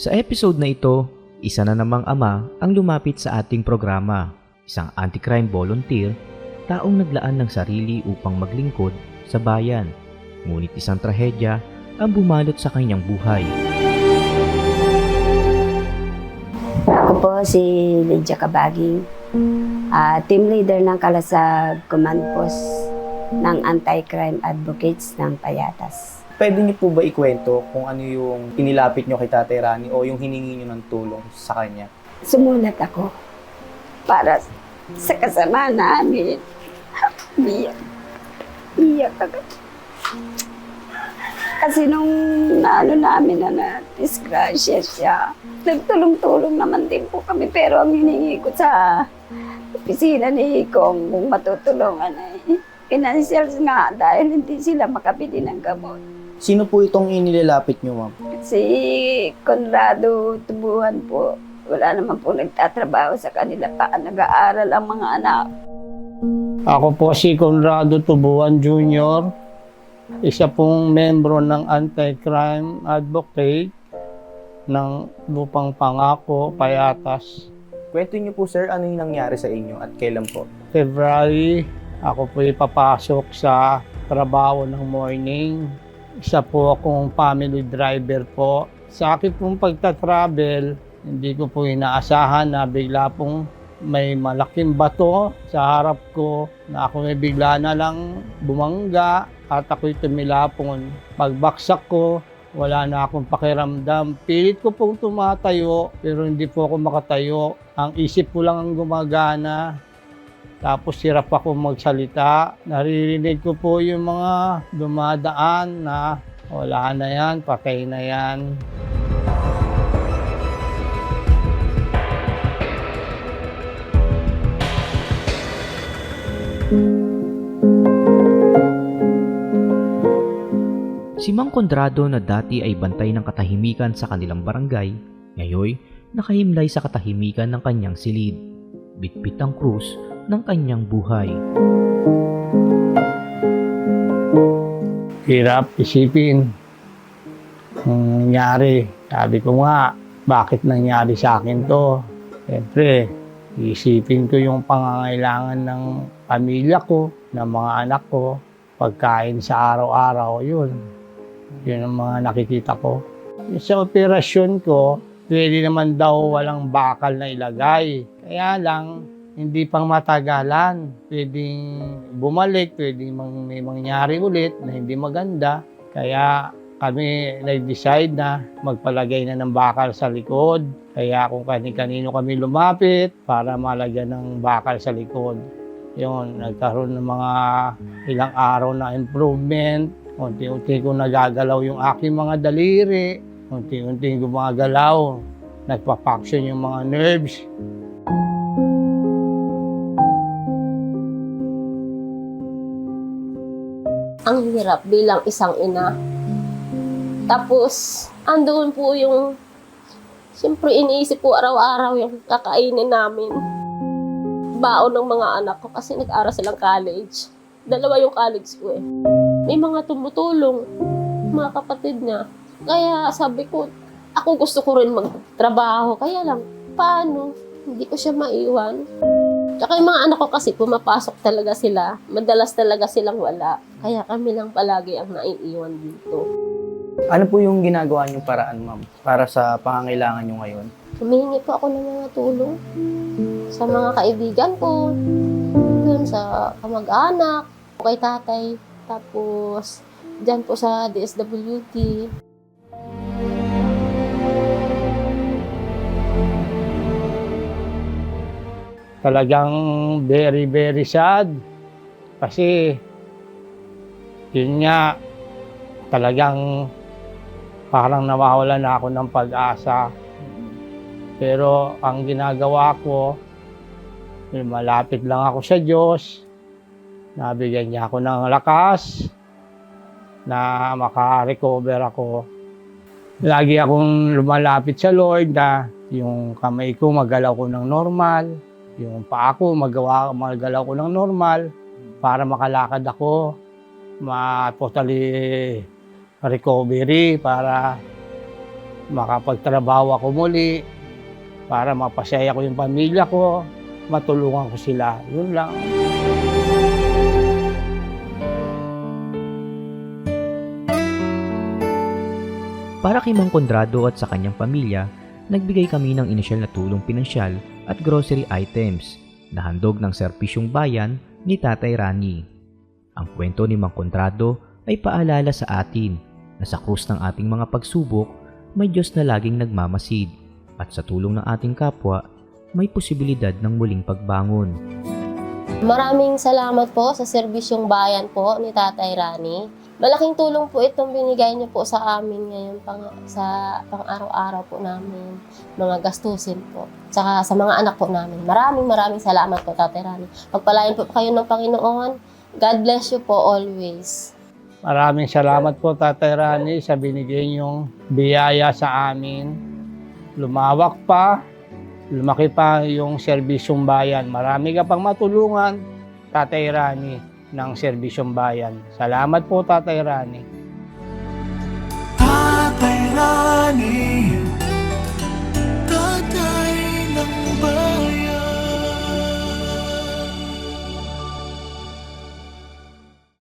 Sa episode na ito, isa na namang ama ang lumapit sa ating programa. Isang anti-crime volunteer, taong naglaan ng sarili upang maglingkod sa bayan. Ngunit isang trahedya ang bumalot sa kanyang buhay. Ako po si Lydia Kabaging, ah, team leader ng Kalasag Command Post ng Anti-Crime Advocates ng Payatas. Pwede niyo po ba ikwento kung ano yung inilapit niyo kay Tatay Rani o yung hiningi niyo ng tulong sa kanya? Sumulat ako para sa kasama namin. Iyak. Iyak agad. Kasi nung naano namin na na-disgrasya siya, nagtulong-tulong naman din po kami. Pero ang hiningi ko sa opisina ni Kong kung matutulungan ay financial nga dahil hindi sila makabili ng gamot. Sino po itong inilalapit niyo, ma'am? Si Conrado Tubuhan po, wala naman po nagtatrabaho sa kanila pa. Nag-aaral ang mga anak. Ako po si Conrado Tubuan Jr., isa pong membro ng Anti-Crime Advocate ng Lupang Pangako, Payatas. Kwento niyo po, sir, ano yung nangyari sa inyo at kailan po? February, ako po ipapasok sa trabaho ng morning. Isa po akong family driver po. Sa akin pong pagta-travel, hindi ko po inaasahan na bigla pong may malaking bato sa harap ko na ako may bigla na lang bumangga at ako'y tumilapon. Pagbaksak ko, wala na akong pakiramdam. Pilit ko pong tumatayo pero hindi po ako makatayo. Ang isip ko lang ang gumagana. Tapos hirap ako magsalita. Naririnig ko po yung mga dumadaan na wala na yan, patay na yan. Si Mang Condrado na dati ay bantay ng katahimikan sa kanilang barangay, ngayoy nakahimlay sa katahimikan ng kanyang silid. Bitbit ang krus ng kanyang buhay. Hirap isipin ang nangyari. Sabi ko nga, bakit nangyari sa akin to? Siyempre, isipin ko yung pangangailangan ng pamilya ko, ng mga anak ko, pagkain sa araw-araw, yun. Yun ang mga nakikita ko. Sa operasyon ko, pwede naman daw walang bakal na ilagay. Kaya lang, hindi pang matagalan. Pwedeng bumalik, pwedeng mang, may mangyari ulit na hindi maganda. Kaya kami nag-decide na magpalagay na ng bakal sa likod. Kaya kung kani-kanino kami lumapit para malagyan ng bakal sa likod. Yun, nagkaroon ng mga ilang araw na improvement. Unti-unti ko nagagalaw yung aking mga daliri. Unti-unti gumagalaw. Nagpa-function yung mga nerves. Ang hirap bilang isang ina. Tapos, andoon po yung, siyempre iniisip po araw-araw yung kakainin namin. Baon ng mga anak ko kasi nag-aral silang college. Dalawa yung college ko eh. May mga tumutulong, mga kapatid niya. Kaya sabi ko, ako gusto ko rin magtrabaho. Kaya lang, paano? Hindi ko siya maiwan. Tsaka yung mga anak ko kasi pumapasok talaga sila. Madalas talaga silang wala. Kaya kami lang palagi ang naiiwan dito. Ano po yung ginagawa niyong paraan, ma'am, para sa pangangailangan niyo ngayon? Humihingi po ako ng mga tulong sa mga kaibigan ko, dun sa kamag-anak, kay tatay, tapos dyan po sa DSWT. Talagang very, very sad. Kasi, yun nga, talagang parang nawawalan na ako ng pag-asa. Pero ang ginagawa ko, malapit lang ako sa Diyos, nabigyan niya ako ng lakas, na maka-recover ako. Lagi akong lumalapit sa Lord na yung kamay ko magalaw ko ng normal, yung paa ko, magawa, magalaw ko ng normal para makalakad ako, ma-totally recovery para makapagtrabaho ako muli para mapasaya ko yung pamilya ko, matulungan ko sila. Yun lang. Para kay Mang Kondrado at sa kanyang pamilya, nagbigay kami ng inisyal na tulong pinansyal at grocery items na handog ng serpisyong bayan ni Tatay Rani. Ang kwento ni Mang Kondrado ay paalala sa atin na sa krus ng ating mga pagsubok, may Diyos na laging nagmamasid at sa tulong ng ating kapwa, may posibilidad ng muling pagbangon. Maraming salamat po sa serbisyong bayan po ni Tatay Rani. Malaking tulong po itong binigay niyo po sa amin ngayon pang, sa pang-araw-araw po namin, mga gastusin po. Tsaka sa mga anak po namin. Maraming maraming salamat po Tatay Rani. Pagpalain po kayo ng Panginoon. God bless you po always. Maraming salamat po Tatay Rani sa binigay niyong biyaya sa amin. Lumawak pa, lumaki pa yung serbisyong bayan. Marami ka pang matulungan, Tatay Rani, ng serbisyong bayan. Salamat po Tatay Rani. Tatay Rani Tatay ng bayan